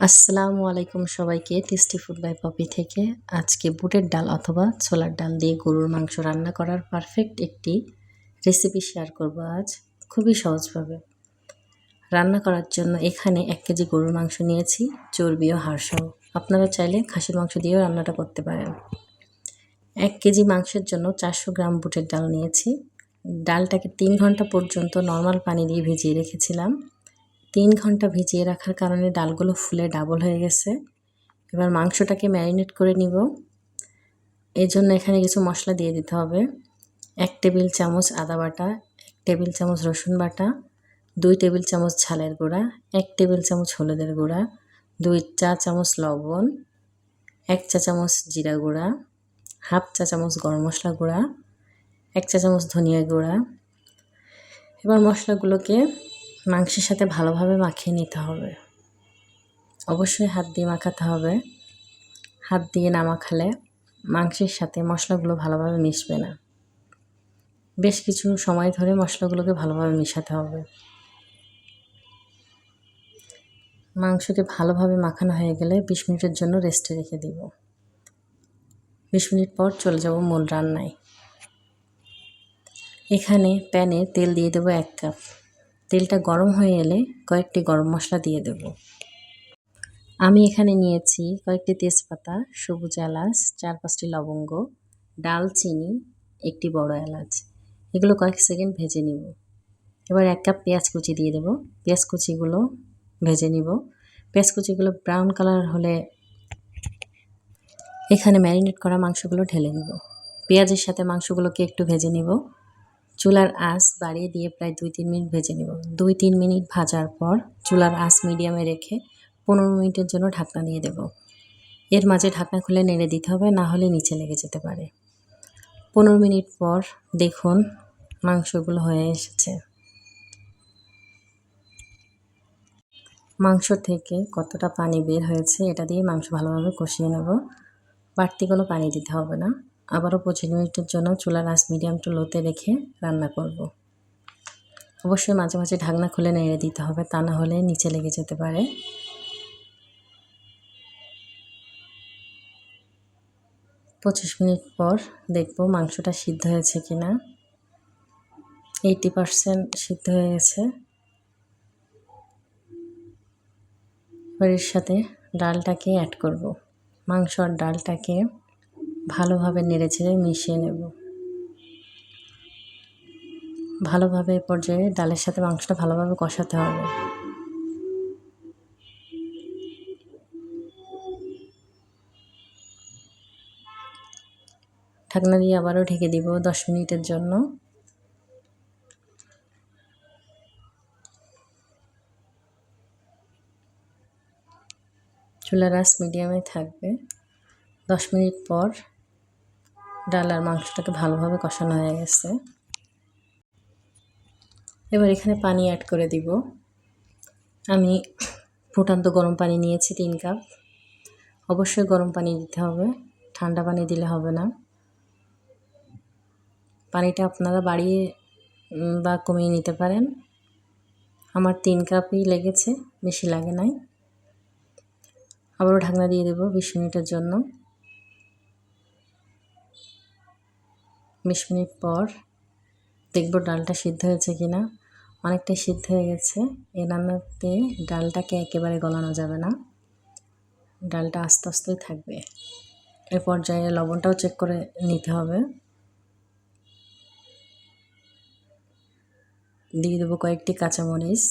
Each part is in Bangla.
আসসালামু আলাইকুম সবাইকে টেস্টি ফুড বাই পপি থেকে। আজকে বুটের ডাল অথবা ছোলার ডাল দিয়ে গরুর মাংস রান্না করার পারফেক্ট একটি রেসিপি শেয়ার করব আজ, খুবই সহজভাবে। রান্না করার জন্য এখানে এক কেজি গরুর মাংস নিয়েছি, চর্বি ও হাড়সহ আপনারা চাইলে খাসির মাংস দিয়েও রান্নাটা করতে পারেন। এক কেজি মাংসের জন্য চারশো গ্রাম বুটের ডাল নিয়েছি। ডালটাকে তিন ঘণ্টা পর্যন্ত নর্মাল পানি দিয়ে ভিজিয়ে রেখেছিলাম। তিন ঘণ্টা ভিজিয়ে রাখার কারণে ডালগুলো ফুলে ডাবল হয়ে গেছে। এবার মাংসটাকে ম্যারিনেট করে নিব। এই জন্য এখানে কিছু মশলা দিয়ে দিতে হবে। এক টেবিল চামচ আদা বাটা, এক টেবিল চামচ রসুন বাটা, দুই টেবিল চামচ ঝালের গুঁড়া, এক টেবিল চামচ হলুদের গুঁড়া, দুই চা চামচ লবণ, এক চা চামচ জিরা গুঁড়া, হাফ চা চামচ গরম মশলা গুঁড়া, এক চা চামচ ধনিয়া গুঁড়া। এবার মশলাগুলোকে মাংসের সাথে ভালোভাবে মাখিয়ে নিতে হবে। অবশ্যই হাত দিয়ে মাখাতে হবে। হাত দিয়ে না মাখালে মাংসের সাথে মশলাগুলো ভালোভাবে মিশবে না। বেশ কিছু সময় ধরে মশলাগুলোকে ভালোভাবে মিশাতে হবে। মাংসকে ভালোভাবে মাখানো হয়ে গেলে বিশ মিনিটের জন্য রেস্টে রেখে দিব। বিশ মিনিট পর চলে যাব মূল রান্নায়। এখানে প্যানে তেল দিয়ে দেবো এক কাপ। তেলটা গরম হয়ে এলে কয়েকটি গরম মশলা দিয়ে দেব। আমি এখানে নিয়েছি কয়েকটি তেজপাতা, সবুজ এলাচ, চার পাঁচটি লবঙ্গ, ডালচিনি, একটি বড় এলাচ। এগুলো কয়েক সেকেন্ড ভেজে নিব। এবার এক কাপ পেঁয়াজ কুচি দিয়ে দেব। পেঁয়াজ কুচিগুলো ভেজে নিব। পেঁয়াজ কুচিগুলো ব্রাউন কালার হলে এখানে ম্যারিনেট করা মাংসগুলো ঢেলে নিব। পেঁয়াজের সাথে মাংসগুলোকে একটু ভেজে নিব। চুলার আঁচ বাড়িয়ে দিয়ে প্রায় দুই তিন মিনিট ভেজে নেব। দুই তিন মিনিট ভাজার পর চুলার আঁচ মিডিয়ামে রেখে পনেরো মিনিটের জন্য ঢাকনা দিয়ে দেব। এর মাঝে ঢাকনা খুলে নেড়ে দিতে হবে, না হলে নিচে লেগে যেতে পারে। পনেরো মিনিট পর দেখুন মাংসগুলো হয়ে এসেছে। মাংস থেকে কতটা পানি বের হয়েছে, এটা দিয়ে মাংস ভালোভাবে কষিয়ে নেব। বাড়তি কোনো পানি দিতে হবে না। আবারও পঁচিশ মিনিটের জন্য। চুলার আঁচ মিডিয়াম টু লোতে রেখে রান্না করব। অবশ্যই মাঝে মাঝে ঢাকনা খুলে নেড়ে দিতে হবে, তা না হলে নিচে লেগে যেতে পারে। পঁচিশ মিনিট পর দেখব মাংসটা সিদ্ধ হয়েছে কি না এইটি পারসেন্ট সিদ্ধ হয়ে গেছে। এবার এর সাথে ডালটাকে অ্যাড করব। মাংস আর ডালটাকে ভালোভাবে নেড়ে ছেড়ে মিশিয়ে নেব। ভালোভাবে এ পর্যায়ে ডালের সাথে মাংসটা ভালোভাবে কষাতে হবে। ঢাকনা দিয়ে আবারও ঢেকে দিব দশ মিনিটের জন্য। চুলার রাস মিডিয়ামে থাকবে। দশ মিনিট পর ডাল আর মাংসটাকে ভালোভাবে কষানো হয়ে গেছে। এবার এখানে পানি অ্যাড করে দিব। আমি ফুটান্ত গরম পানি নিয়েছি তিন কাপ। অবশ্যই গরম পানি দিতে হবে, ঠান্ডা পানি দিলে হবে না। পানিটা আপনারা বাড়িয়ে বা কমিয়ে নিতে পারেন। আমার তিন কাপই লেগেছে, বেশি লাগে নাই। আবারও ঢাকনা দিয়ে দেবো বিশ মিনিটের জন্য। বিশ মিনিট পর দেখব ডালটা সিদ্ধ হয়েছে কি না। অনেকটাই সিদ্ধ হয়ে গেছে। এই রান্নাতে ডালটাকে একেবারে গলানো যাবে না। ডালটা আস্তে আস্তেই থাকবে। এর পর্যায়ে লবণটাও চেক করে নিতে হবে। দিয়ে দেবো কয়েকটি কাঁচামরিচ,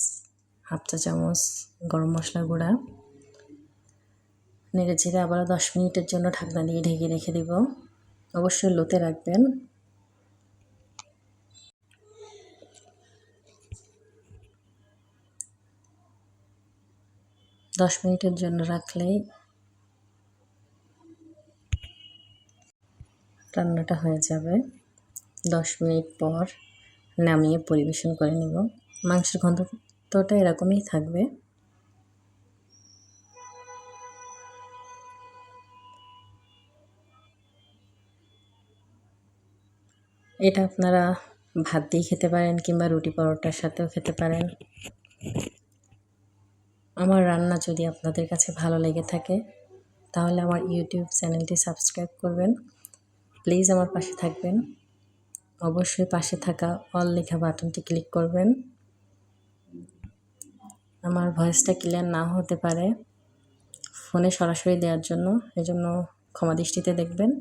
হাফ চা চামচ গরম মশলা গুঁড়া। নেড়ে ছেড়ে আবারও দশ মিনিটের জন্য ঢাকনা দিয়ে ঢেকে রেখে দেব। অবশ্যই লোতে রাখবেন। দশ মিনিটের জন্য রাখলেই রান্নাটা হয়ে যাবে। দশ মিনিট পর নামিয়ে পরিবেশন করে নেব। মাংসের গন্ধটা এরকমই থাকবে। এটা আপনারা ভাত দিয়ে খেতে পারেন কিংবা রুটি পরোটার সাথেও খেতে পারেন। আমার রান্না যদি আপনাদের কাছে ভালো লেগে থাকে, তাহলে আমার ইউটিউব চ্যানেলটি সাবস্ক্রাইব করবেন। প্লিজ আমার পাশে থাকবেন। অবশ্যই পাশে থাকা অল লেখা বাটনটি ক্লিক করবেন। আমার ভয়েসটা ক্লিয়ার না হতে পারে ফোনে সরাসরি দেওয়ার জন্য, এজন্য ক্ষমা দৃষ্টিতে দেখবেন।